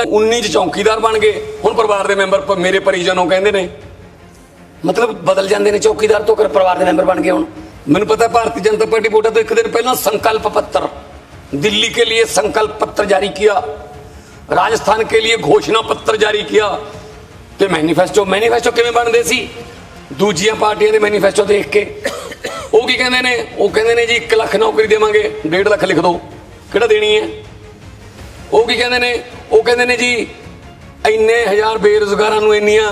ਪਹਿਲਾਂ 19 ਚ ਚੌਕੀਦਾਰ ਬਣ ਗਏ ਹੁਣ ਪਰਿਵਾਰ ਦੇ ਮੈਂਬਰ ਪ- ਮੇਰੇ ਪਰਿਜਨੋਂ ਕਹਿੰਦੇ ਨੇ ਮਤਲਬ ਬਦਲ ਜਾਂਦੇ ਨੇ ਚੌਕੀਦਾਰ ਤੋਂ ਕਰ ਪਰਿਵਾਰ ਦੇ ਮੈਂਬਰ ਬਣ ਗਏ ਹੁਣ ਮੈਨੂੰ ਪਤਾ ਹੈ ਭਾਰਤੀ ਜਨਤਾ पार्टी वोटा तो एक दिन पहला संकल्प पत्र दिल्ली के लिए संकल्प पत्र जारी किया राजस्थान के लिए घोषणा पत्र जारी किया ਤੇ ਮੈਨੀਫੈਸਟੋ ਮੈਨੀਫੈਸਟੋ ਕਿਵੇਂ ਬਣਦੇ ਸੀ ਦੂਜੀਆਂ ਪਾਰਟੀਆਂ ਦੇ ਮੈਨੀਫੈਸਟੋ ਦੇਖ ਕੇ ਉਹ ਕੀ ਕਹਿੰਦੇ ਨੇ ਉਹ ਕਹਿੰਦੇ ਨੇ ਜੀ 1 ਲੱਖ ਨੌਕਰੀ ਦੇਵਾਂਗੇ 1.5 ਲੱਖ ਲਿਖ ਦਿਓ ਕਿਹੜਾ ਦੇਣੀ ਹੈ ਉਹ ਕੀ ਕਹਿੰਦੇ ਨੇ? ਉਹ ਕਹਿੰਦੇ ਨੇ ਜੀ ਇੰਨੇ ਹਜ਼ਾਰ ਬੇਰੁਜ਼ਗਾਰਾਂ ਨੂੰ ਇੰਨੀਆਂ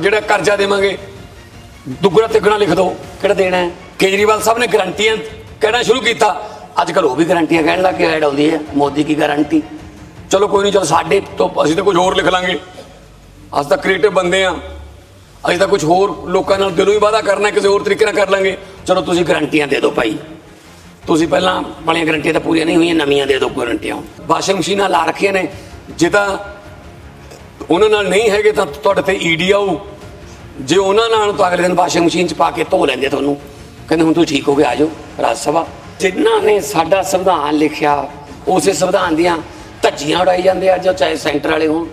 ਜਿਹੜਾ ਕਰਜ਼ਾ ਦੇਵਾਂਗੇ ਦੁੱਗਣਾ ਤਿੱਗਣਾ ਲਿਖ ਦਿਓ। ਕਿਹੜਾ ਦੇਣਾ ਹੈ? ਕੇਜਰੀਵਾਲ ਸਾਹਿਬ ਨੇ ਗਰੰਟੀਆਂ ਕਹਿਣਾ ਸ਼ੁਰੂ ਕੀਤਾ। ਅੱਜ ਕੱਲ ਉਹ ਵੀ ਗਰੰਟੀਆਂ ਕਹਿਣ ਲੱਗ ਕੇ ਐਡ ਆਉਂਦੀ ਹੈ। ਮੋਦੀ ਕੀ ਗਾਰੰਟੀ ਚਲੋ ਕੋਈ ਨਹੀਂ ਚਲੋ ਸਾਡੇ ਤੋਂ ਅਸੀਂ ਤਾਂ ਕੁਝ ਹੋਰ ਲਿਖ ਲਾਂਗੇ। ਅਸੀਂ ਤਾਂ ਕ੍ਰੀਏਟਿਵ ਬੰਦੇ ਆ ਅਸੀਂ ਤਾਂ ਕੁਝ ਹੋਰ ਲੋਕਾਂ ਨਾਲ ਦਿਲੋਂ ਹੀ ਵਾਅਦਾ ਕਰਨਾ ਕਿਸੇ ਹੋਰ ਤਰੀਕੇ ਨਾਲ ਕਰ ਲਾਂਗੇ। ਚਲੋ ਤੁਸੀਂ ਗਰੰਟੀਆਂ ਦੇ ਦਿਓ ਭਾਈ। ਤੁਸੀਂ ਪਹਿਲਾਂ ਵਾਲੀਆਂ ਗਰੰਟੀਆਂ ਤਾਂ ਪੂਰੀਆਂ ਨਹੀਂ ਹੋਈਆਂ, ਨਵੀਆਂ ਦੇ ਦਿਓ ਗਰੰਟੀਆਂ ਵਾਸ਼ਿੰਗ ਮਸ਼ੀਨਾਂ ਲਾ ਰੱਖੀਆਂ ਨੇ, ਜੇ ਤਾਂ ਉਹਨਾਂ ਨਾਲ ਨਹੀਂ ਹੈਗੇ ਤਾਂ ਤੁਹਾਡੇ ਤੇ ਈਡੀ ਆਊ। ਜੇ ਉਹਨਾਂ ਨਾਲ, ਤਾਂ ਅਗਲੇ ਦਿਨ ਵਾਸ਼ਿੰਗ ਮਸ਼ੀਨ 'ਚ ਪਾ ਕੇ ਧੋ ਲੈਂਦੇ ਤੁਹਾਨੂੰ। ਕਹਿੰਦੇ ਹੁਣ ਤੁਸੀਂ ਠੀਕ ਹੋ ਗਏ, ਆ ਜਾਓ, ਰਾਜ ਸਭਾ। ਜਿਨ੍ਹਾਂ ਨੇ ਸਾਡਾ ਸੰਵਿਧਾਨ ਲਿਖਿਆ, ਉਸੇ ਸੰਵਿਧਾਨ ਦੀਆਂ ਧੱਜੀਆਂ ਉਡਾਈ ਜਾਂਦੇ ਅੱਜ ਚਾਹੇ ਸੈਂਟਰ ਵਾਲੇ ਹੋਣ।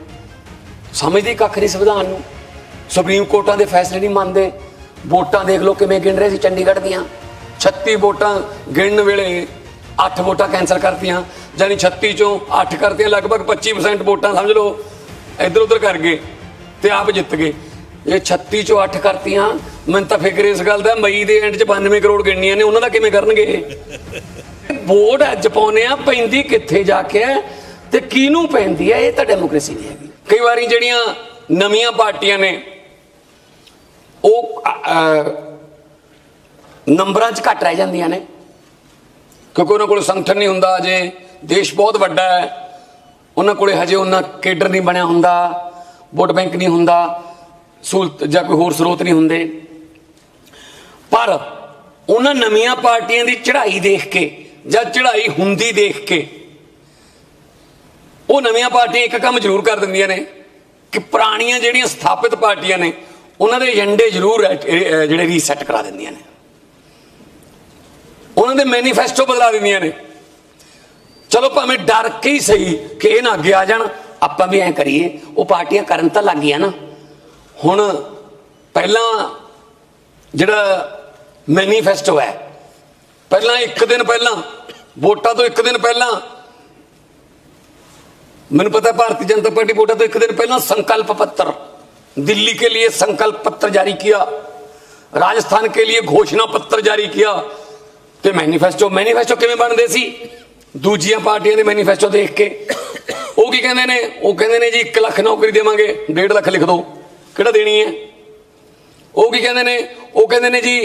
ਸਮਝਦੇ ਕੱਖ ਨਹੀਂ ਸੰਵਿਧਾਨ ਨੂੰ। ਸੁਪਰੀਮ ਕੋਰਟਾਂ ਦੇ ਫੈਸਲੇ ਨਹੀਂ ਮੰਨਦੇ। ਵੋਟਾਂ ਦੇਖ ਲਓ ਕਿਵੇਂ ਗਿਣ ਰਹੇ ਸੀ ਚੰਡੀਗੜ੍ਹ ਦੀਆਂ। 36 ਵੋਟਾਂ ਗਿਣਨ ਵੇਲੇ 8 ਵੋਟਾਂ ਕੈਨਸਲ ਕਰਤੀਆਂ ਜਾਨੀ 36 ਚੋਂ 8 ਕਰਤੀਆਂ, ਲਗਭਗ 25% ਵੋਟਾਂ ਸਮਝ ਲਓ ਇੱਧਰ ਉੱਧਰ ਕਰ ਗਏ ਤੇ ਆਪ ਜਿੱਤ ਗਏ। ਇਹ 36 ਚੋਂ 8 ਕਰਤੀਆਂ, ਮੈਨੂੰ ਤਾਂ ਫਿਕਰ ਇਸ ਗੱਲ ਦਾ, ਮਈ ਦੇ ਐਂਡ 'ਚ 92 ਕਰੋੜ ਗਿਣਨੀਆਂ ਨੇ, ਉਹਨਾਂ ਦਾ ਕਿਵੇਂ ਕਰਨਗੇ? ਵੋਟ ਅੱਜ ਪਾਉਨੇ ਆ, ਪੈਂਦੀ ਕਿੱਥੇ ਜਾ ਕੇ ਹੈ ਤੇ ਕਿਹਨੂੰ ਪੈਂਦੀ ਹੈ, ਇਹ ਤਾਂ ਡੈਮੋਕ੍ਰੇਸੀ ਨਹੀਂ ਹੈਗੀ। ਕਈ ਵਾਰੀ ਜਿਹੜੀਆਂ ਨਵੀਆਂ ਪਾਰਟੀਆਂ ਨੇ, ਉਹ ਨੰਬਰਾਂ 'ਚ ਘੱਟ ਰਹਿ ਜਾਂਦੀਆਂ ਨੇ। ਕਿਉਂਕਿ ਉਹਨਾਂ ਕੋਲ ਸੰਗਠਨ ਨਹੀਂ ਹੁੰਦਾ ਅਜੇ। ਦੇਸ਼ ਬਹੁਤ ਵੱਡਾ ਹੈ। ਉਹਨਾਂ ਕੋਲੇ ਹਜੇ ਉਹਨਾਂ ਕੇਡਰ ਨਹੀਂ ਬਣਿਆ ਹੁੰਦਾ। ਵੋਟ ਬੈਂਕ ਨਹੀਂ ਹੁੰਦਾ। ਸਹੂਲਤ ਜਾਂ ਕੋਈ ਹੋਰ ਸਰੋਤ ਨਹੀਂ ਹੁੰਦੇ। ਪਰ ਉਹਨਾਂ ਨਵੀਆਂ ਪਾਰਟੀਆਂ ਦੀ ਚੜ੍ਹਾਈ ਦੇਖ ਕੇ ਜਾਂ ਚੜ੍ਹਾਈ ਹੁੰਦੀ ਦੇਖ ਕੇ ਉਹ ਨਵੀਆਂ ਪਾਰਟੀਆਂ ਇੱਕ ਕੰਮ ਜ਼ਰੂਰ ਕਰ ਦਿੰਦੀਆਂ ਨੇ ਕਿ ਪੁਰਾਣੀਆਂ ਜਿਹੜੀਆਂ ਸਥਾਪਿਤ ਪਾਰਟੀਆਂ ਨੇ, ਉਹਨਾਂ ਦੇ ਏਜੰਡੇ ਜ਼ਰੂਰ ਜਿਹੜੇ ਰੀਸੈਟ ਕਰਾ ਦਿੰਦੀਆਂ ਨੇ। ਉਹਨਾਂ ਦੇ ਮੈਨੀਫੈਸਟੋ ਬਦਲਾ ਦਿੰਦੀਆਂ ਨੇ ਚਲੋ ਭਾਵੇਂ ਡਰ ਕੇ ਹੀ ਸਹੀ ਕਿ ਇਹ ਨਾ ਅੱਗੇ ਆ ਜਾਣ ਆਪਾਂ ਵੀ ਐਂ ਕਰੀਏ ਉਹ ਪਾਰਟੀਆਂ ਕਰਨ ਤਾਂ ਲੱਗ ਗਈਆਂ ਨਾ ਹੁਣ ਪਹਿਲਾਂ ਜਿਹੜਾ ਮੈਨੀਫੈਸਟੋ ਹੈ ਪਹਿਲਾਂ ਇੱਕ ਦਿਨ ਪਹਿਲਾਂ ਵੋਟਾਂ ਤੋਂ ਇੱਕ ਦਿਨ ਪਹਿਲਾਂ ਮੈਨੂੰ ਪਤਾ है भारतीय जनता पार्टी वोटा तो एक दिन पहला संकल्प पत्र दिल्ली के लिए संकल्प पत्र जारी किया राजस्थान के लिए घोषणा पत्र जारी किया ਤੇ ਮੈਨੀਫੈਸਟੋ ਮੈਨੀਫੈਸਟੋ ਕਿਵੇਂ ਬਣਦੇ ਸੀ? ਦੂਜੀਆਂ ਪਾਰਟੀਆਂ ਦੇ ਮੈਨੀਫੈਸਟੋ ਦੇਖ ਕੇ। ਉਹ ਕੀ ਕਹਿੰਦੇ ਨੇ? ਉਹ ਕਹਿੰਦੇ ਨੇ ਜੀ 1 ਲੱਖ ਨੌਕਰੀ ਦੇਵਾਂਗੇ 1.5 ਲੱਖ ਲਿਖ ਦਿਓ ਕਿਹੜਾ ਦੇਣੀ ਹੈ? ਉਹ ਕੀ ਕਹਿੰਦੇ ਨੇ? ਉਹ ਕਹਿੰਦੇ ਨੇ ਜੀ,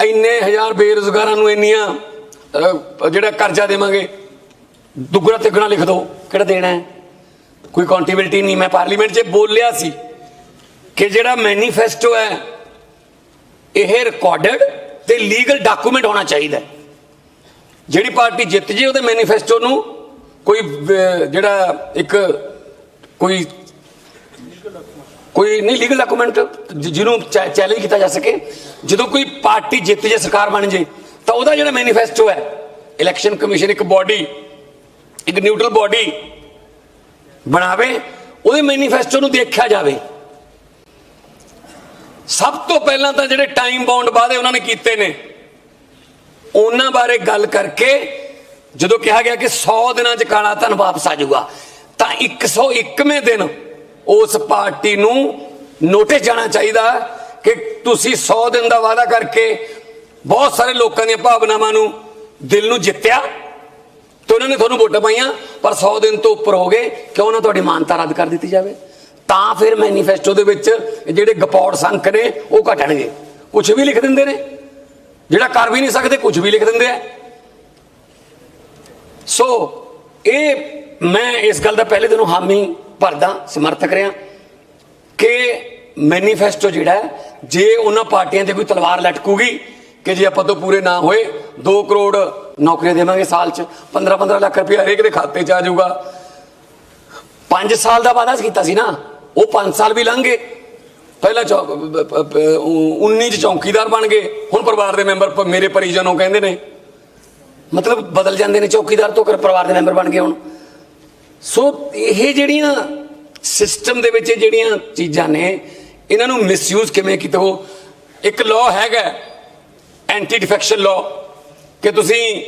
ਇੰਨੇ ਹਜ਼ਾਰ ਬੇਰੁਜ਼ਗਾਰਾਂ ਨੂੰ ਇੰਨੀਆਂ ਜਿਹੜਾ ਕਰਜ਼ਾ ਦੇਵਾਂਗੇ, ਦੁੱਗਣਾ ਤਿੱਗਣਾ ਲਿਖ ਦਿਓ ਕਿਹੜਾ ਦੇਣਾ ਹੈ? ਕੋਈ ਕਾਉਂਟੇਬਿਲਟੀ ਨਹੀਂ। ਮੈਂ ਪਾਰਲੀਮੈਂਟ 'ਚ ਬੋਲਿਆ ਸੀ ਕਿ ਜਿਹੜਾ ਮੈਨੀਫੈਸਟੋ ਹੈ, ਇਹ ਰਿਕਾਰਡਡ ਤੇ ਲੀਗਲ ਡਾਕੂਮੈਂਟ ਹੋਣਾ ਚਾਹੀਦਾ ਜਿਹੜੀ ਪਾਰਟੀ ਜਿੱਤ ਜੇ ਉਹਦੇ ਮੈਨੀਫੈਸਟੋ ਨੂੰ ਕੋਈ ਜਿਹੜਾ ਇੱਕ ਕੋਈ ਕੋਈ ਨਹੀਂ, ਲੀਗਲ ਡਾਕੂਮੈਂਟ ਜਿਹਨੂੰ ਚੈਲੰਜ ਕੀਤਾ ਜਾ ਸਕੇ। ਜਦੋਂ ਕੋਈ ਪਾਰਟੀ ਜਿੱਤ ਜੇ, ਸਰਕਾਰ ਬਣ ਜੇ, ਤਾਂ ਉਹਦਾ ਜਿਹੜਾ ਮੈਨੀਫੈਸਟੋ ਹੈ, ਇਲੈਕਸ਼ਨ ਕਮਿਸ਼ਨ ਇੱਕ ਬਾਡੀ, ਇੱਕ ਨਿਊਟਰਲ ਬਾਡੀ ਬਣਾਵੇ, ਉਹਦੇ ਮੈਨੀਫੈਸਟੋ ਨੂੰ ਦੇਖਿਆ ਜਾਵੇ। ਸਭ ਤੋਂ ਪਹਿਲਾਂ ਤਾਂ ਜਿਹੜੇ ਟਾਈਮ ਬਾਉਂਡ ਵਾਅਦੇ ਉਹਨਾਂ ਨੇ ਕੀਤੇ ਨੇ, ਉਹਨਾਂ ਬਾਰੇ ਗੱਲ ਕਰਕੇ ਜਦੋਂ ਕਿਹਾ ਗਿਆ ਕਿ 100 ਦਿਨਾਂ 'ਚ ਕਾਲਾ ਧਨ ਵਾਪਸ ਆ ਜਾਊਗਾ, ਤਾਂ 101ਵੇਂ ਦਿਨ ਉਸ ਪਾਰਟੀ ਨੂੰ ਨੋਟਿਸ ਜਾਣਾ ਚਾਹੀਦਾ ਕਿ ਤੁਸੀਂ 100 ਦਿਨ ਦਾ ਵਾਅਦਾ ਕਰਕੇ ਬਹੁਤ ਸਾਰੇ ਲੋਕਾਂ ਦੀਆਂ ਭਾਵਨਾਵਾਂ ਨੂੰ ਦਿਲ ਨੂੰ ਜਿੱਤਿਆ ਤੇ ਉਹਨਾਂ ਨੇ ਤੁਹਾਨੂੰ ਵੋਟਾਂ ਪਾਈਆਂ, ਪਰ 100 ਦਿਨ ਤੋਂ ਉੱਪਰ ਹੋ ਗਏ, ਕਿਉਂ ਨਾ ਤੁਹਾਡੀ ਮਾਨਤਾ ਰੱਦ ਕਰ ਦਿੱਤੀ ਜਾਵੇ? ਤਾਂ ਫਿਰ ਮੈਨੀਫੈਸਟੋ ਦੇ ਵਿੱਚ ਜਿਹੜੇ ਗਪੌੜ ਸੰਖ ਨੇ, ਉਹ ਘਟਣਗੇ। ਕੁਝ ਵੀ ਲਿਖ ਦਿੰਦੇ ਨੇ। ਜਿਹੜਾ ਕਰ ਵੀ ਨਹੀਂ ਸਕਦੇ ਕੁਝ ਵੀ ਲਿਖ ਦਿੰਦੇ ਆ। ਸੋ ਇਹ ਮੈਂ ਇਸ ਗੱਲ ਦਾ ਪਹਿਲੇ ਦਿਨੋਂ ਹਾਮੀ ਭਰਦਾ, ਸਮਰਥਕ ਰਿਹਾ ਕਿ ਮੈਨੀਫੈਸਟੋ ਜਿਹੜਾ ਜੇ ਉਹਨਾਂ ਪਾਰਟੀਆਂ ਤੇ ਕੋਈ ਤਲਵਾਰ ਲਟਕੂਗੀ ਕਿ ਜੇ ਆਪਾਂ ਤੋਂ ਪੂਰੇ ਨਾ ਹੋਏ 2 ਕਰੋੜ ਨੌਕਰੀਆਂ ਦੇਵਾਂਗੇ ਸਾਲ 'ਚ 15 15 ਲੱਖ ਰੁਪਏ ਹਰੇਕ ਦੇ ਖਾਤੇ 'ਚ ਆ ਜਾਊਗਾ। 5 ਸਾਲ ਦਾ ਵਾਅਦਾ ਕੀਤਾ ਸੀ ਨਾ। ਉਹ 5 ਸਾਲ ਵੀ ਲੰਘ ਗਏ। ਪਹਿਲਾਂ ਚੌ- ਪ- 19 ਚ ਚੌਕੀਦਾਰ ਬਣ ਗਏ। ਹੁਣ ਪਰਿਵਾਰ ਦੇ ਮੈਂਬਰ ਮੇਰੇ ਪਰਿਜਨੋਂ ਕਹਿੰਦੇ ਨੇ। ਮਤਲਬ ਬਦਲ ਜਾਂਦੇ ਨੇ ਚੌਕੀਦਾਰ ਤੋਂ ਕਰ ਪਰਿਵਾਰ ਦੇ ਮੈਂਬਰ ਬਣ ਗਏ ਹੁਣ। ਸੋ ਇਹ ਜਿਹੜੀਆਂ ਸਿਸਟਮ ਦੇ ਵਿੱਚ ਇਹ ਜਿਹੜੀਆਂ ਚੀਜ਼ਾਂ ਨੇ, ਇਹਨਾਂ ਨੂੰ ਮਿਸਯੂਜ਼ ਕਿਵੇਂ ਕੀਤਾ ਉਹ? ਇੱਕ ਲਾਅ ਹੈਗਾ ਐਂਟੀ ਡਿਫੈਕਸ਼ਨ ਲਾਅ ਕਿ ਤੁਸੀਂ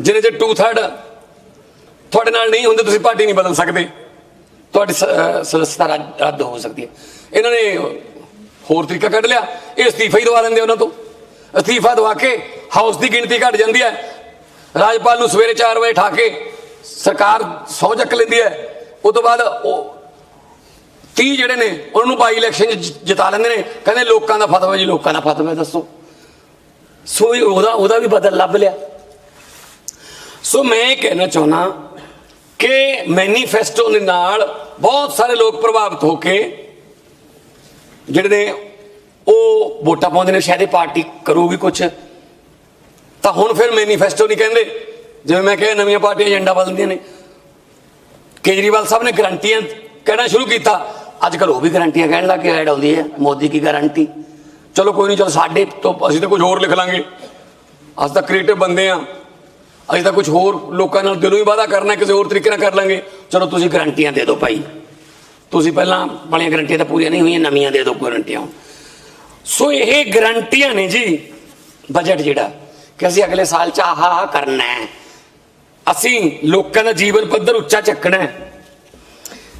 ਜਿਹਨੇ ਜੇ 2/3 ਤੁਹਾਡੇ ਨਾਲ ਨਹੀਂ ਹੁੰਦੇ, ਤੁਸੀਂ ਪਾਰਟੀ ਨਹੀਂ ਬਦਲ ਸਕਦੇ। ਤੁਹਾਡੀ ਸਦਸਤਾ ਰੱਦ ਰੱਦ ਹੋ ਸਕਦੀ ਹੈ। ਇਹਨਾਂ ਨੇ ਹੋਰ ਤਰੀਕਾ ਕੱਢ ਲਿਆ। ਇਹ ਅਸਤੀਫਾ ਹੀ ਦਵਾ ਦਿੰਦੇ ਉਹਨਾਂ ਤੋਂ। ਅਸਤੀਫਾ ਦਵਾ ਕੇ ਹਾਊਸ ਦੀ ਗਿਣਤੀ ਘਟ ਜਾਂਦੀ ਹੈ। ਰਾਜਪਾਲ ਨੂੰ ਸਵੇਰੇ 4 ਵਜੇ ਠਾ ਕੇ ਸਰਕਾਰ ਸੌ ਚੱਕ ਲੈਂਦੀ ਹੈ। ਉਸ ਤੋਂ ਬਾਅਦ ਉਹ 30 ਜਿਹੜੇ ਨੇ, ਉਹਨਾਂ ਨੂੰ ਬਾਈ ਇਲੈਕਸ਼ਨ 'ਚ ਜਿਤਾ ਲੈਂਦੇ ਨੇ। ਕਹਿੰਦੇ ਲੋਕਾਂ ਦਾ ਫਤਵਾ ਜੀ, ਲੋਕਾਂ ਦਾ ਫਤਵਾ ਦੱਸੋ। ਸੋ ਉਹਦਾ ਉਹਦਾ ਵੀ ਬਦਲ ਲੱਭ ਲਿਆ। ਸੋ ਮੈਂ ਇਹ ਕਹਿਣਾ ਚਾਹੁੰਦਾ ਕਿ ਮੈਨੀਫੈਸਟੋ ਦੇ ਨਾਲ ਬਹੁਤ ਸਾਰੇ ਲੋਕ ਪ੍ਰਭਾਵਿਤ ਹੋ ਕੇ ਜਿਹੜੇ ਨੇ ਉਹ ਵੋਟਾਂ ਪਾਉਂਦੇ ਨੇ, ਸ਼ਾਇਦ ਇਹ ਪਾਰਟੀ ਕਰੂਗੀ ਕੁਝ ਤਾਂ ਹੁਣ ਫਿਰ ਮੈਨੀਫੈਸਟੋ ਨਹੀਂ ਕਹਿੰਦੇ। ਜਿਵੇਂ ਮੈਂ ਕਿਹਾ, ਨਵੀਆਂ ਪਾਰਟੀਆਂ ਏਜੰਡਾ ਬਦਲਦੀਆਂ ਨੇ। ਕੇਜਰੀਵਾਲ ਸਾਹਿਬ ਨੇ ਗਰੰਟੀਆਂ ਕਹਿਣਾ ਸ਼ੁਰੂ ਕੀਤਾ। ਅੱਜ ਕੱਲ ਉਹ ਵੀ ਗਰੰਟੀਆਂ ਕਹਿਣ ਲੱਗ ਕੇ ਐਡ ਆਉਂਦੀ ਹੈ। ਮੋਦੀ ਕੀ ਗਾਰੰਟੀ? ਚਲੋ ਕੋਈ ਨਹੀਂ, ਚਲੋ ਸਾਡੇ ਤੋਂ, ਅਸੀਂ ਤਾਂ ਕੁਝ ਹੋਰ ਲਿਖ ਲਾਂਗੇ। ਅਸੀਂ ਤਾਂ ਕ੍ਰੀਏਟਿਵ ਬੰਦੇ ਆ ਅਸੀਂ ਤਾਂ ਕੁਝ ਹੋਰ ਲੋਕਾਂ ਨਾਲ ਦਿਲੋਂ ਹੀ ਵਾਅਦਾ ਕਰਨਾ, ਕਿਸੇ ਹੋਰ ਤਰੀਕੇ ਨਾਲ ਕਰ ਲਾਂਗੇ। ਚਲੋ ਤੁਸੀਂ ਗਰੰਟੀਆਂ ਦੇ ਦਿਓ ਭਾਈ। ਤੁਸੀਂ ਪਹਿਲਾਂ ਵਾਲੀਆਂ ਗਰੰਟੀਆਂ ਤਾਂ ਪੂਰੀਆਂ ਨਹੀਂ ਹੋਈਆਂ, ਨਵੀਆਂ ਦੇ ਦਿਓ ਗਰੰਟੀਆਂ। ਸੋ ਇਹ ਗਰੰਟੀਆਂ ਨੇ ਜੀ ਬਜਟ ਜਿਹੜਾ, ਕਿ ਅਸੀਂ ਅਗਲੇ ਸਾਲ ਚ ਆਹ ਆਹ ਕਰਨਾ ਹੈ। ਅਸੀਂ ਲੋਕਾਂ ਦਾ ਜੀਵਨ ਪੱਧਰ ਉੱਚਾ ਚੱਕਣਾ ਹੈ।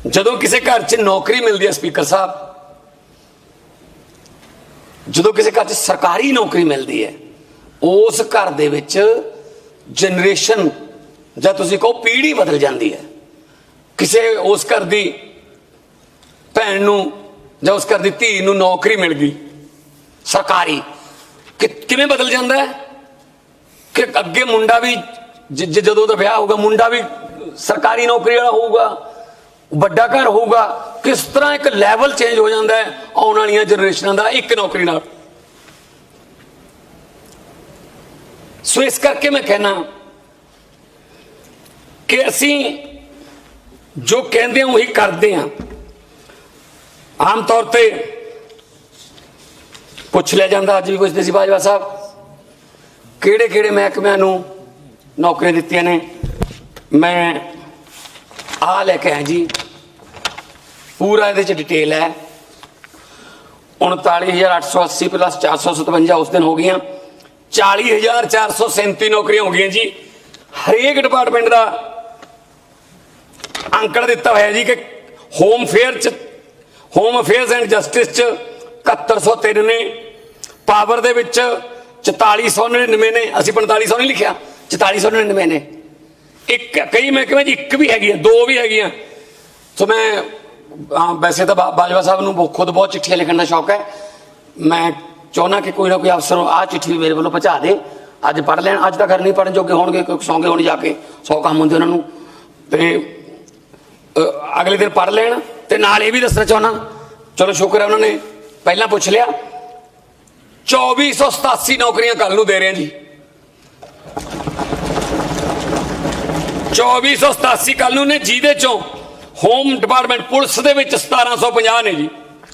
ਜਦੋਂ ਕਿਸੇ ਘਰ 'ਚ ਨੌਕਰੀ ਮਿਲਦੀ ਹੈ, ਸਪੀਕਰ ਸਾਹਿਬ, ਜਦੋਂ ਕਿਸੇ ਘਰ 'ਚ ਸਰਕਾਰੀ ਨੌਕਰੀ ਮਿਲਦੀ ਹੈ, ਉਸ ਘਰ ਦੇ ਵਿੱਚ ਜਨਰੇਸ਼ਨ ਜਾਂ ਤੁਸੀਂ ਕਹੋ ਪੀੜ੍ਹੀ ਬਦਲ ਜਾਂਦੀ ਹੈ। ਕਿਸੇ ਉਸ ਘਰ ਦੀ ਭੈਣ ਨੂੰ ਜਾਂ ਉਸ ਘਰ ਦੀ ਧੀ ਨੂੰ ਨੌਕਰੀ ਮਿਲ ਗਈ, ਸਰਕਾਰੀ, ਕਿ ਕਿਵੇਂ ਬਦਲ ਜਾਂਦਾ ਹੈ? ਕਿ ਅੱਗੇ ਮੁੰਡਾ ਵੀ ਜ- ਜਦੋਂ ਦਾ ਵਿਆਹ ਹੋਊਗਾ, ਮੁੰਡਾ ਵੀ ਸਰਕਾਰੀ ਨੌਕਰੀ ਵਾਲਾ ਹੋਊਗਾ, ਵੱਡਾ ਘਰ ਹੋਊਗਾ, ਕਿਸ ਤਰ੍ਹਾਂ ਇੱਕ ਲੈਵਲ ਚੇਂਜ ਹੋ ਜਾਂਦਾ ਹੈ ਆਉਣ ਵਾਲੀਆਂ ਜਨਰੇਸ਼ਨਾਂ ਦਾ ਇੱਕ ਨੌਕਰੀ ਨਾਲ? ਸੋ ਇਸ ਕਰਕੇ ਮੈਂ ਕਹਿਣਾ ਕਿ ਅਸੀਂ ਜੋ ਕਹਿੰਦੇ ਹਾਂ ਉਹੀ ਕਰਦੇ ਹਾਂ। ਆਮ ਤੌਰ ਤੇ ਪੁੱਛ ਲਿਆ ਜਾਂਦਾ, ਅੱਜ ਵੀ ਪੁੱਛਦੇ ਸੀ ਬਾਜਵਾ ਸਾਹਿਬ ਕਿਹੜੇ ਕਿਹੜੇ ਮਹਿਕਮਿਆਂ ਨੂੰ ਨੌਕਰੀਆਂ ਦਿੱਤੀਆਂ ਨੇ? ਮੈਂ ਆ ਲੈ ਕੇ ਆਇਆ ਜੀ, ਪੂਰਾ ਇਹਦੇ ਚ ਡਿਟੇਲ ਹੈ। 39880 ਪਲੱਸ 457 ਉਸ ਦਿਨ ਹੋ ਗਈਆਂ। 40437 ਨੌਕਰੀਆਂ ਹੋ ਗਈਆਂ ਜੀ। ਹਰੇਕ ਡਿਪਾਰਟਮੈਂਟ ਦਾ ਅੰਕੜਾ ਦਿੱਤਾ ਹੋਇਆ ਜੀ ਕਿ ਹੋਮ ਫੇਅਰ ਚ ਹੋਮ ਅਫੇਅਰਸ ਐਂਡ ਜਸਟਿਸ ਚ 7103 ਨੇ ਪਾਵਰ ਦੇ ਵਿੱਚ 4499 ਨੇ, ਅਸੀਂ 4500 ਨਹੀਂ ਲਿਖਿਆ 4499 ਨੇ। ਇੱਕ, ਕਈ ਮੈਂ ਮਹਿਕਮੇ ਜੀ ਇੱਕ ਵੀ ਹੈਗੀ ਆ, ਦੋ ਵੀ ਹੈਗੀਆਂ। ਸੋ ਮੈਂ ਵੈਸੇ ਤਾਂ ਬਾਜਵਾ ਸਾਹਿਬ ਨੂੰ ਖੁਦ ਬਹੁਤ ਚਿੱਠੀਆਂ ਲਿਖਣ ਦਾ ਸ਼ੌਕ ਹੈ। ਮੈਂ ਚਾਹੁੰਦਾ ਕਿ ਕੋਈ ਨਾ ਕੋਈ ਅਫਸਰ ਆ ਚਿੱਠੀ ਮੇਰੇ ਵੱਲੋਂ ਪਹੁੰਚਾ ਦੇ। ਅੱਜ ਪੜ੍ਹ ਲੈਣ, ਅੱਜ ਤਾਂ ਘਰ ਨਹੀਂ ਪੜ੍ਹਨ ਜੋਗੇ ਹੋਣਗੇ ਕਿਉਂਕਿ ਸੌਂਗੇ ਹੋਣ ਜਾ ਕੇ, ਸੌ ਕੰਮ ਹੁੰਦੇ ਉਹਨਾਂ ਨੂੰ। ਤੇ ਅਗਲੇ ਦਿਨ ਪੜ੍ਹ ਲੈਣ ਤੇ ਨਾਲ ਇਹ ਵੀ ਦੱਸਣਾ ਚਾਹੁੰਦਾ ਚਲੋ ਸ਼ੁਕਰ ਹੈ ਉਹਨਾਂ ਨੇ ਪਹਿਲਾਂ ਪੁੱਛ ਲਿਆ 2487 ਨੌਕਰੀਆਂ ਕੱਲ ਨੂੰ ਦੇ ਰਹੇ ਹਾਂ ਜੀ। 2487 ਕੱਲ ਨੂੰ ਨੇ ਜਿਹਦੇ ਚੋਂ ਹੋਮ ਡਿਪਾਰਟਮੈਂਟ ਪੁਲਿਸ ਦੇ ਵਿੱਚ 1750 ਨੇ ਜੀ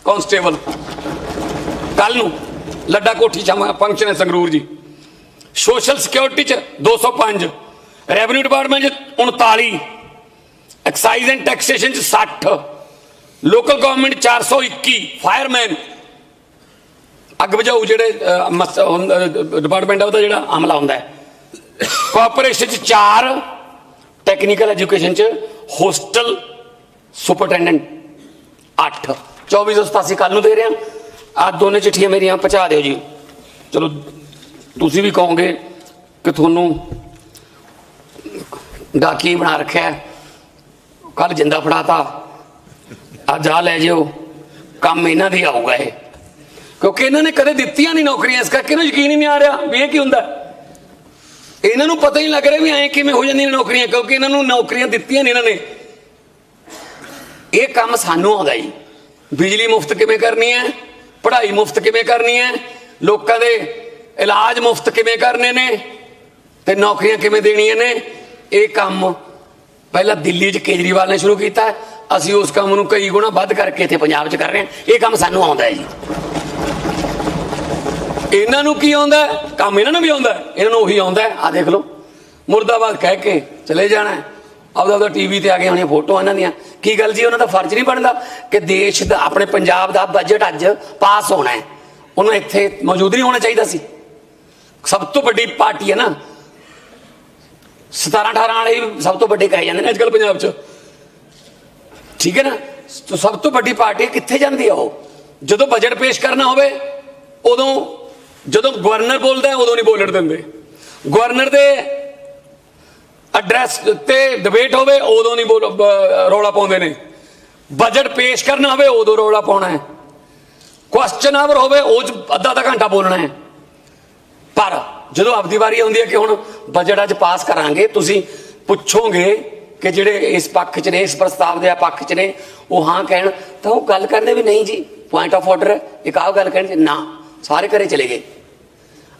ਕਾਂਸਟੇਬਲ ਕੱਲ ਨੂੰ ਲੱਡਾ ਕੋਠੀ ਚ ਫੰਕਸ਼ਨ ਹੈ ਸੰਗਰੂਰ ਜੀ। ਸੋਸ਼ਲ ਸਿਕਿਉਰਿਟੀ ਚ 205 ਰੈਵਨਿਊ ਡਿਪਾਰਟਮੈਂਟ ਚ 39 ਐਕਸਾਈਜ਼ ਐਂਡ ਟੈਕਸੇਸ਼ਨ ਚ 60 ਲੋਕਲ ਗਵਰਨਮੈਂਟ 421 ਫਾਇਰਮੈਨ ਅੱਗ ਬੁਝਾਊ ਜਿਹੜੇ ਡਿਪਾਰਟਮੈਂਟ ਆ ਉਹਦਾ ਜਿਹੜਾ ਅਮਲਾ ਹੁੰਦਾ ਹੈ। ਕਾਰਪੋਰੇਸ਼ਨ ਚ 4 ਟੈਕਨੀਕਲ ਐਜੂਕੇਸ਼ਨ ਚ ਹੋਸਟਲ ਸੁਪਰਟੈਂਡੈਂਟ 8 2487 ਕੱਲ ਨੂੰ ਦੇ ਰਿਹਾ। ਆ ਦੋਨੇ ਚਿੱਠੀਆਂ ਮੇਰੀਆਂ ਪਹੁੰਚਾ ਦਿਓ ਜੀ। ਚਲੋ, ਤੁਸੀਂ ਵੀ ਕਹੋਗੇ ਕਿ ਤੁਹਾਨੂੰ ਡਾਕੀ ਬਣਾ ਰੱਖਿਆ ਕੱਲ ਜਿੰਦਾ ਫੜਾਤਾ। ਅੱਜ ਆ ਲੈ ਜਿਓ। ਕੰਮ ਇਹਨਾਂ ਦੀ ਆਊਗਾ ਇਹ। ਕਿਉਂਕਿ ਇਹਨਾਂ ਨੇ ਕਦੇ ਦਿੱਤੀਆਂ ਨਹੀਂ ਨੌਕਰੀਆਂ, ਇਸ ਕਰਕੇ ਇਹਨੂੰ ਯਕੀਨ ਹੀ ਨਹੀਂ ਆ ਰਿਹਾ ਵੀ ਇਹ ਕੀ ਹੁੰਦਾ। ਇਹਨਾਂ ਨੂੰ ਪਤਾ ਹੀ ਨਹੀਂ ਲੱਗ ਰਿਹਾ ਵੀ ਐਂ ਕਿਵੇਂ ਹੋ ਜਾਂਦੀਆਂ ਨੌਕਰੀਆਂ, ਕਿਉਂਕਿ ਇਹਨਾਂ ਨੂੰ ਨੌਕਰੀਆਂ ਦਿੱਤੀਆਂ ਨਹੀਂ ਇਹਨਾਂ ਨੇ। ਇਹ ਕੰਮ ਸਾਨੂੰ ਆਉਂਦਾ ਜੀ। ਬਿਜਲੀ ਮੁਫਤ ਕਿਵੇਂ ਕਰਨੀ ਹੈ? ਪੜ੍ਹਾਈ ਮੁਫਤ ਕਿਵੇਂ ਕਰਨੀ ਹੈ? ਲੋਕਾਂ ਦੇ ਇਲਾਜ ਮੁਫਤ ਕਿਵੇਂ ਕਰਨੇ ਨੇ? ਤੇ ਨੌਕਰੀਆਂ ਕਿਵੇਂ ਦੇਣੀਆਂ ਨੇ? ਇਹ ਕੰਮ ਪਹਿਲਾਂ ਦਿੱਲੀ 'ਚ ਕੇਜਰੀਵਾਲ ਨੇ ਸ਼ੁਰੂ ਕੀਤਾ। ਅਸੀਂ ਉਸ ਕੰਮ ਨੂੰ ਕਈ ਗੁਣਾ ਵੱਧ ਕਰਕੇ ਇੱਥੇ ਪੰਜਾਬ 'ਚ ਕਰ ਰਹੇ ਹਾਂ। ਇਹ ਕੰਮ ਸਾਨੂੰ ਆਉਂਦਾ ਹੈ ਜੀ। ਇਹਨਾਂ ਨੂੰ ਕੀ ਆਉਂਦਾ ਕੰਮ ਇਹਨਾਂ ਨੂੰ ਵੀ ਆਉਂਦਾ ਇਹਨਾਂ ਨੂੰ ਉਹੀ ਆਉਂਦਾ ਆ ਦੇਖ ਲਓ। ਮੁਰਦਾਬਾਦ ਕਹਿ ਕੇ ਚਲੇ ਜਾਣਾ ਆਪਦਾ ਆਪਦਾ ਟੀਵੀ ਤੇ ਆ ਗਏ ਹੋਣੀਆਂ ਫੋਟੋਆਂ ਇਹਨਾਂ ਦੀਆਂ। ਕੀ ਗੱਲ ਜੀ, ਉਹਨਾਂ ਦਾ ਫਰਜ਼ ਨਹੀਂ ਬਣਦਾ ਕਿ ਦੇਸ਼ ਦਾ, ਆਪਣੇ ਪੰਜਾਬ ਦਾ ਬਜਟ ਅੱਜ ਪਾਸ ਹੋਣਾ ਹੈ। ਉਹਨੂੰ ਇੱਥੇ ਮੌਜੂਦ ਨਹੀਂ ਹੋਣਾ ਚਾਹੀਦਾ ਸੀ। ਸਭ ਤੋਂ ਵੱਡੀ ਪਾਰਟੀ ਹੈ ਨਾ। 17 18 ਵਾਲੇ ਸਭ ਤੋਂ ਵੱਡੇ ਕਹੇ ਜਾਂਦੇ ਨੇ ਅੱਜਕੱਲ ਪੰਜਾਬ 'ਚ। ਠੀਕ ਹੈ ਨਾ? ਸਭ ਤੋਂ ਵੱਡੀ ਪਾਰਟੀ ਕਿੱਥੇ ਜਾਂਦੀ ਆ ਉਹ? ਜਦੋਂ ਬਜਟ ਪੇਸ਼ ਕਰਨਾ ਹੋਵੇ, ਉਦੋਂ ਜਦੋਂ ਗਵਰਨਰ ਬੋਲਦਾ, ਉਦੋਂ ਨਹੀਂ ਬੋਲਣ ਦਿੰਦੇ। ਗਵਰਨਰ ਦੇ ਐਡਰੈਸ ਤੇ ਡਿਬੇਟ ਹੋਵੇ, ਉਦੋਂ ਨਹੀਂ ਬੋਲ ਰੌਲਾ ਪਾਉਂਦੇ ਨੇ। ਬਜਟ ਪੇਸ਼ ਕਰਨਾ ਹੋਵੇ, ਉਦੋਂ ਰੌਲਾ ਪਾਉਣਾ ਹੈ। ਕੁਐਸਚਨ ਆਵਰ ਹੋਵੇ, ਉਹ 'ਚ ਅੱਧਾ ਅੱਧਾ ਘੰਟਾ ਬੋਲਣਾ ਹੈ। ਪਰ ਜਦੋਂ ਆਪਦੀ ਵਾਰੀ ਆਉਂਦੀ ਹੈ ਕਿ ਹੁਣ ਬਜਟ ਅੱਜ ਪਾਸ ਕਰਾਂਗੇ, ਤੁਸੀਂ ਪੁੱਛੋਗੇ ਕਿ ਜਿਹੜੇ ਇਸ ਪੱਖ 'ਚ ਨੇ, ਇਸ ਪ੍ਰਸਤਾਵ ਦੇ ਆ ਪੱਖ 'ਚ ਨੇ, ਉਹ ਹਾਂ ਕਹਿਣ, ਤਾਂ ਉਹ ਗੱਲ ਕਰਦੇ ਵੀ ਨਹੀਂ ਜੀ। ਪੁਆਇੰਟ ਆਫ ਆਰਡਰ ਇੱਕ ਆਹ ਗੱਲ ਕਹਿਣ ਜੀ ਨਾ, ਸਾਰੇ ਘਰੇ ਚਲੇ ਗਏ।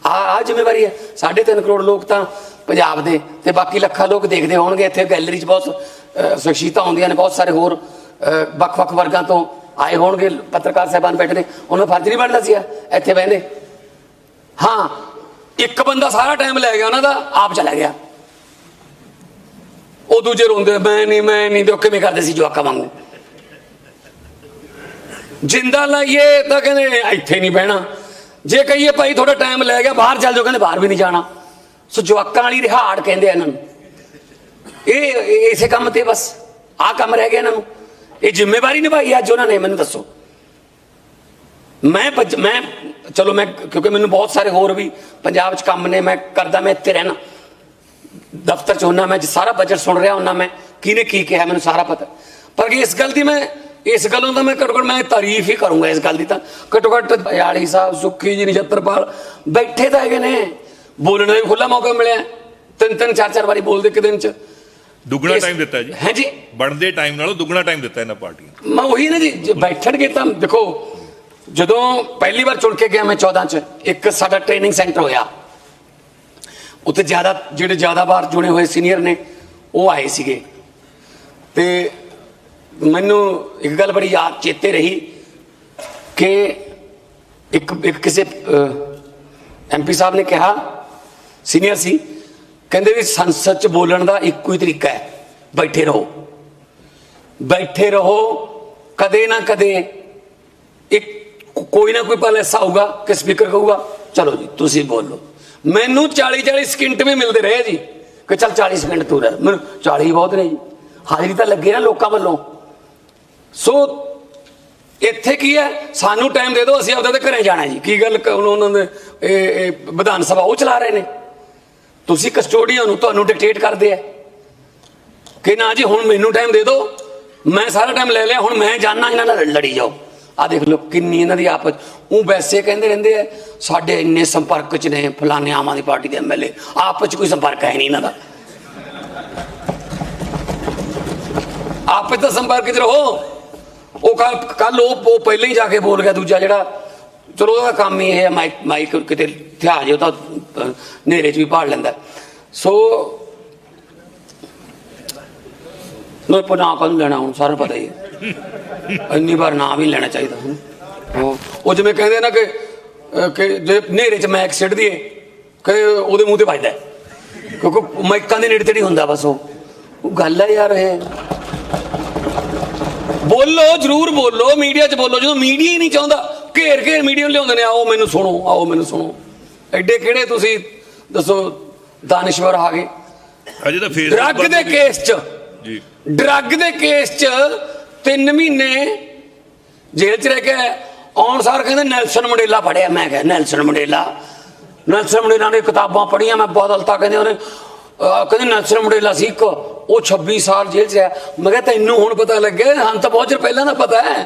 ਆ ਆ ਜ਼ਿੰਮੇਵਾਰੀ ਹੈ। 3.5 ਕਰੋੜ ਲੋਕ ਤਾਂ ਪੰਜਾਬ ਦੇ ਤੇ ਬਾਕੀ ਲੱਖਾਂ ਲੋਕ ਦੇਖਦੇ ਹੋਣਗੇ, ਇੱਥੇ ਗੈਲਰੀ 'ਚ ਬਹੁਤ ਸ਼ਖਸੀਅਤਾਂ ਆਉਂਦੀਆਂ ਨੇ, ਬਹੁਤ ਸਾਰੇ ਹੋਰ ਵੱਖ-ਵੱਖ ਵਰਗਾਂ ਤੋਂ ਆਏ ਹੋਣਗੇ, ਪੱਤਰਕਾਰ ਸਾਹਿਬਾਨ ਬੈਠੇ ਨੇ, ਉਹਨਾਂ ਦਾ ਫਰਜ਼ ਨਹੀਂ ਬਣਦਾ ਸੀ ਇੱਥੇ ਬਹਿੰਦੇ। ਹਾਂ, ਇੱਕ ਬੰਦਾ ਸਾਰਾ ਟਾਈਮ ਲੈ ਗਿਆ, ਉਹਨਾਂ ਦਾ ਆਪ ਚਲਾ ਗਿਆ। ਉਹ ਦੂਜੇ ਰੋਂਦੇ, ਮੈਂ ਨਹੀਂ ਮੈਂ ਨਹੀਂ, ਤੇ ਉਹ ਕਿਵੇਂ ਕਰਦੇ ਸੀ ਜਵਾਕਾਂ ਵਾਂਗੂ? ਜਿੰਦਾ ਲਾਈਏ ਤਾਂ ਕਹਿੰਦੇ, ਇੱਥੇ ਨਹੀਂ ਬਹਿਣਾ। ਜੇ ਕਹੀਏ ਭਾਈ ਥੋੜਾ ਟਾਈਮ ਲੈ ਗਿਆ, ਬਾਹਰ ਚੱਲ ਜਾਓ, ਕਹਿੰਦੇ ਬਾਹਰ ਵੀ ਨਹੀਂ ਜਾਣਾ। ਸੋ ਜਵਾਕਾਂ ਵਾਲੀ ਰਿਹਾੜ ਕਹਿੰਦੇ ਆ ਇਹਨਾਂ ਨੂੰ। ਇਹ ਇਸੇ ਕੰਮ ਤੇ ਬਸ। ਆਹ ਕੰਮ ਰਹਿ ਗਿਆ ਇਹਨਾਂ ਨੂੰ। ਇਹ ਜ਼ਿੰਮੇਵਾਰੀ ਨਿਭਾਈ ਅੱਜ ਉਹਨਾਂ ਨੇ, ਮੈਨੂੰ ਦੱਸੋ। ਮੈਂ ਮੈਂ ਚਲੋ ਮੈਂ, ਕਿਉਂਕਿ ਮੈਨੂੰ ਬਹੁਤ ਸਾਰੇ ਹੋਰ ਵੀ ਪੰਜਾਬ 'ਚ ਕੰਮ ਨੇ, ਮੈਂ ਕਰਦਾ, ਮੈਂ ਇੱਥੇ ਰਹਿਣਾ। ਦਫ਼ਤਰ 'ਚ ਹੁੰਨਾ ਮੈਂ, ਸਾਰਾ ਬਜਟ ਸੁਣ ਰਿਹਾ ਹੁੰਨਾ ਮੈਂ। ਕਿਹਨੇ ਕੀ ਕਿਹਾ, ਮੈਨੂੰ ਸਾਰਾ ਪਤਾ। ਪਰ ਇਸ ਗੱਲ ਦੀ ਮੈਂ ਇਸ ਗੱਲੋਂ ਤਾਂ ਮੈਂ ਘੱਟੋ ਘੱਟ ਮੈਂ ਤਾਰੀਫ ਹੀ ਕਰੂੰਗਾ ਇਸ ਗੱਲ ਦੀ ਤਾਂ। ਘੱਟੋ ਘੱਟ ਬਿਆਲੀ ਸਾਹਿਬ, ਸੁੱਖੀ ਜੀ, ਨਛੱਤਰਪਾਲ ਬੈਠੇ ਤਾਂ ਹੈਗੇ ਨੇ। ਬੋਲਣ ਦਾ ਵੀ ਖੁੱਲਾ ਮੌਕਾ ਮਿਲਿਆ। ਤਿੰਨ ਤਿੰਨ ਚਾਰ ਚਾਰ ਵਾਰੀ ਬੋਲਦੇ ਇੱਕ ਦਿਨ 'ਚ। ਦੁੱਗਣਾ ਟਾਈਮ ਦਿੱਤਾ ਜੀ। ਹੈ ਜੀ ਬਣਦੇ ਟਾਈਮ ਨਾਲੋਂ ਦੁੱਗਣਾ ਟਾਈਮ ਦਿੱਤਾ ਇਹਨਾਂ ਪਾਰਟੀਆਂ। ਮੈਂ ਉਹੀ ਨਾ ਜੀ ਜੇ ਬੈਠਣਗੇ ਤਾਂ ਦੇਖੋ ਜਦੋਂ ਪਹਿਲੀ ਵਾਰ ਚੁਣ ਕੇ ਗਿਆ ਮੈਂ 14 ਚ ਇੱਕ ਸਾਡਾ ਟ੍ਰੇਨਿੰਗ ਸੈਂਟਰ ਹੋਇਆ। ਉੱਥੇ ਜ਼ਿਆਦਾ ਜਿਹੜੇ ਜ਼ਿਆਦਾ ਵਾਰ ਜੁੜੇ ਹੋਏ ਸੀਨੀਅਰ ਨੇ ਉਹ ਆਏ ਸੀਗੇ। ਤੇ ਮੈਨੂੰ ਇੱਕ ਗੱਲ ਬੜੀ ਯਾਦ ਚੇਤੇ ਰਹੀ ਕਿ ਇੱਕ ਇੱਕ ਕਿਸੇ ਐਮਪੀ ਸਾਹਿਬ ਨੇ ਕਿਹਾ ਸੀਨੀਅਰ ਸੀ। ਕਹਿੰਦੇ ਵੀ ਸੰਸਦ ਚ ਬੋਲਣ ਦਾ ਇੱਕੋ ਹੀ ਤਰੀਕਾ ਹੈ, ਬੈਠੇ ਰਹੋ। ਬੈਠੇ ਰਹੋ, ਕਦੇ ਨਾ ਕਦੇ ਇੱਕ ਕੋਈ ਨਾ ਕੋਈ ਪਲ ਐਸਾ ਹੋਊਗਾ ਕਿ ਸਪੀਕਰ ਕਹੂਗਾ, ਚਲੋ ਜੀ, ਤੁਸੀਂ ਬੋਲੋ ਮੈਨੂੰ 40 40 ਸਕਿੰਟ ਵੀ ਮਿਲਦੇ ਰਹੇ ਜੀ, ਕਿ ਚੱਲ 40 ਸਕਿੰਟ ਤੂੰ ਰਹਿ ਮੈਨੂੰ 40 ਬਹੁਤ ਨੇ ਜੀ। ਹਾਜ਼ਰੀ ਤਾਂ ਲੱਗੇ ਨਾ ਲੋਕਾਂ ਵੱਲੋਂ। ਸੋ ਇੱਥੇ ਕੀ ਹੈ? ਸਾਨੂੰ ਟਾਈਮ ਦੇ ਦਿਓ, ਅਸੀਂ ਆਪਦੇ ਤੇ ਘਰੇ ਜਾਣਾ ਜੀ। ਕੀ ਗੱਲ ਹੁਣ ਉਹਨਾਂ ਦੇ ਇਹ ਵਿਧਾਨ ਸਭਾ ਉਹ ਚਲਾ ਰਹੇ ਨੇ? ਤੁਸੀਂ ਕਸਟੋਡੀਅਨ ਨੂੰ ਤੁਹਾਨੂੰ ਡਿਕਟੇਟ ਕਰਦੇ ਆ। ਕਿ ਨਾ ਜੀ, ਹੁਣ ਮੈਨੂੰ ਟਾਈਮ ਦੇ ਦਿਓ ਮੈਂ ਸਾਰਾ ਟਾਈਮ ਲੈ ਲਿਆ, ਹੁਣ ਮੈਂ ਜਾਣਾ ਇਹਨਾਂ ਨਾਲ ਲੜੀ ਜਾਓ। ਆ ਦੇਖ ਲਓ ਕਿੰਨੀ ਇਹਨਾਂ ਦੀ ਆਪਸ ਉਹ ਵੈਸੇ ਕਹਿੰਦੇ ਰਹਿੰਦੇ ਆ, ਸਾਡੇ ਇੰਨੇ ਸੰਪਰਕ ਚ ਨੇ ਫਲਾਣੇ ਆਮ ਆਦਮੀ ਪਾਰਟੀ ਦੇ ਐਮਐਲਏ ਆਪਸ ਚ ਕੋਈ ਸੰਪਰਕ ਹੈ ਨਹੀਂ ਇਹਨਾਂ ਦਾ। ਆਪਸ ਤਾਂ ਸੰਪਰਕ ਚ ਰਹੋ। ਉਹ ਕੱਲ ਕੱਲ ਉਹ ਪਹਿਲਾਂ ਹੀ ਜਾ ਕੇ ਬੋਲ ਗਿਆ ਦੂਜਾ ਜਿਹੜਾ। ਚਲੋ ਉਹਦਾ ਕੰਮ ਹੀ ਇਹ ਹੈ ਮਾਈਕ ਮਾਈਕ ਕਿਤੇ ਥਿਆ ਜੇ ਤਾਂ ਅਹ, ਹਨੇਰੇ ਚ ਵੀ ਭਾਲ ਲੈਂਦਾ। ਸੋ ਨੋ ਪਨਾ ਕਦੋਂ ਲੈਣਾ ਹੁਣ ਸਾਰਿਆਂ ਨੂੰ ਪਤਾ ਹੀ ਹੈ। ਇੰਨੀ ਵਾਰ ਨਾਂ ਵੀ ਲੈਣਾ ਚਾਹੀਦਾ। ਹੁਣ ਉਹ ਜਿਵੇਂ ਕਹਿੰਦੇ ਨਾ ਕਿ ਕਿ ਜੇ ਹਨੇਰੇ ਚ ਮੈਕ ਸਿੱਟ ਦਈਏ ਕਿ ਉਹਦੇ ਮੂੰਹ ਤੇ ਵੱਜਦਾ ਕਿਉਂਕਿ ਮਾਈਕਾਂ ਦੇ ਨੇੜੇ ਤੇੜੀ ਹੁੰਦਾ ਬਸ ਉਹ। ਉਹ ਗੱਲ ਹੈ ਯਾਰ ਇਹ। ਬੋਲੋ ਜਰੂਰ ਬੋਲੋ ਮੀਡੀਆ 'ਚ ਬੋਲੋ ਜਦੋਂ ਮੀਡੀਆ ਹੀ ਨਹੀਂ ਚਾਹੁੰਦਾ ਘੇਰ ਘੇਰ ਮੀਡੀਆ ਲਿਆਉਂਦੇ ਨੇ ਆਓ ਮੈਨੂੰ ਸੁਣੋ ਆਓ ਮੈਨੂੰ ਸੁਣੋ। ਐਡੇ ਕਿਹੜੇ ਤੁਸੀਂ ਦੱਸੋ ਦਾਨਿਸ਼ਵਰ ਆ ਗਏ? ਅਜੇ ਤਾਂ ਫੇਸ ਡਰੱਗ ਦੇ ਕੇਸ 'ਚ। ਜੀ। ਡਰੱਗ ਦੇ ਕੇਸ 'ਚ 3 ਮਹੀਨੇ ਜੇਲ੍ਹ 'ਚ ਰਹਿ ਕੇ ਆਉਣ ਸਾਰ ਕਹਿੰਦੇ ਨੈਲਸਨ ਮੰਡੇਲਾ ਪੜਿਆ ਮੈਂ ਕਿਹਾ ਨੈਲਸਨ ਮੰਡੇਲਾ? ਨੈਲਸਨ ਮੰਡੇਲਾ ਨੇ ਕਿਤਾਬਾਂ ਪੜ੍ਹੀਆਂ ਮੈਂ ਬਦਲਤਾ ਕਹਿੰਦੇ ਉਹਨੇ ਕਹਿੰਦੇ ਨੈਲਸਨ ਮੰਡੇਲਾ ਸੀ ਇੱਕ ਉਹ 26 ਸਾਲ ਜੇਲ੍ਹ 'ਚ ਰਿਹਾ। ਮੈਂ ਕਿਹਾ ਤੈਨੂੰ ਹੁਣ ਪਤਾ ਲੱਗਿਆ ਹਾਂ ਤਾਂ ਬਹੁਤ ਚਿਰ ਪਹਿਲਾਂ ਦਾ ਪਤਾ ਹੈ।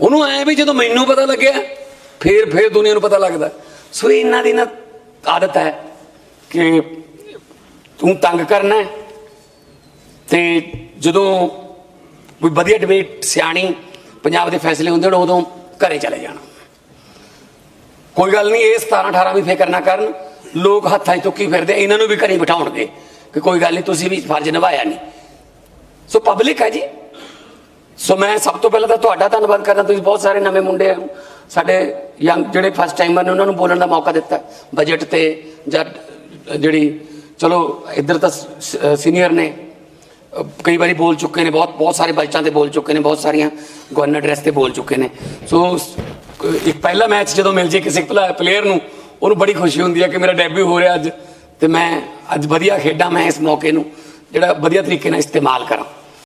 ਉਹਨੂੰ ਐ ਵੀ ਜਦੋਂ ਮੈਨੂੰ ਪਤਾ ਲੱਗਿਆ, ਫੇਰ ਫੇਰ ਦੁਨੀਆ ਨੂੰ ਪਤਾ ਲੱਗਦਾ। ਸੋ ਇਹਨਾਂ ਦੀ ਨਾ ਆਦਤ ਹੈ ਕਿ ਤੂੰ ਤੰਗ ਕਰਨਾ ਹੈ ਤੇ ਜਦੋਂ ਕੋਈ ਵਧੀਆ ਡਿਬੇਟ ਸਿਆਣੀ ਪੰਜਾਬ ਦੇ ਫੈਸਲੇ ਹੁੰਦੇ ਨੇ, ਉਦੋਂ ਘਰੇ ਚਲੇ ਜਾਣਾ। ਕੋਈ ਗੱਲ ਨਹੀਂ, ਇਹ 17 18 ਵੀ ਫੇਰ ਕਰਨਾ ਕਰਨ। ਲੋਕ ਹੱਥਾਂ 'ਚ ਤੁੱਕੀ ਫਿਰਦੇ ਇਹਨਾਂ ਨੂੰ ਵੀ ਘਰੇ ਬਿਠਾਉਣਗੇ ਕਿ ਕੋਈ ਗੱਲ ਨਹੀਂ, ਤੁਸੀਂ ਵੀ ਫਰਜ਼ ਨਿਭਾਇਆ ਨਹੀਂ। ਸੋ ਪਬਲਿਕ ਹੈ ਜੀ। ਸੋ ਮੈਂ ਸਭ ਤੋਂ ਪਹਿਲਾਂ ਤਾਂ ਤੁਹਾਡਾ ਧੰਨਵਾਦ ਕਰਦਾ, ਤੁਸੀਂ ਬਹੁਤ ਸਾਰੇ ਨਵੇਂ ਮੁੰਡੇ ਹੋ। ਸਾਡੇ ਯੰਗ ਜਿਹੜੇ ਫਸਟ ਟਾਈਮਰ ਨੇ, ਉਹਨਾਂ ਨੂੰ ਬੋਲਣ ਦਾ ਮੌਕਾ ਦਿੱਤਾ। ਬਜਟ ਤੇ ਜਾਂ ਜਿਹੜੀ, ਚਲੋ, ਇੱਧਰ ਤਾਂ ਸੀਨੀਅਰ ਨੇ। ਕਈ ਵਾਰੀ ਬੋਲ ਚੁੱਕੇ ਨੇ, ਬਹੁਤ ਬਹੁਤ ਸਾਰੇ ਬਜਟਾਂ ਤੇ ਬੋਲ ਚੁੱਕੇ ਨੇ, ਬਹੁਤ ਸਾਰੀਆਂ ਗਵਰਨਰ ਡਰੈਸ ਤੇ ਬੋਲ ਚੁੱਕੇ ਨੇ। ਸੋ ਇੱਕ ਪਹਿਲਾ ਮੈਚ ਜਦੋਂ ਮਿਲ ਜੇ ਕਿਸੇ ਪਲੇਅਰ ਨੂੰ, ਉਹਨੂੰ ਬੜੀ ਖੁਸ਼ੀ ਹੁੰਦੀ ਹੈ ਕਿ ਮੇਰਾ ਡੈਬਿਊ ਹੋ ਰਿਹਾ ਅੱਜ। ਤੇ ਮੈਂ ਅੱਜ ਵਧੀਆ ਖੇਡਾਂ ਮੈਂ ਇਸ ਮੌਕੇ ਨੂੰ, ਜਿਹੜਾ ਵਧੀਆ ਤਰੀਕੇ ਨਾਲ ਇਸਤੇਮਾਲ ਕਰਾਂ।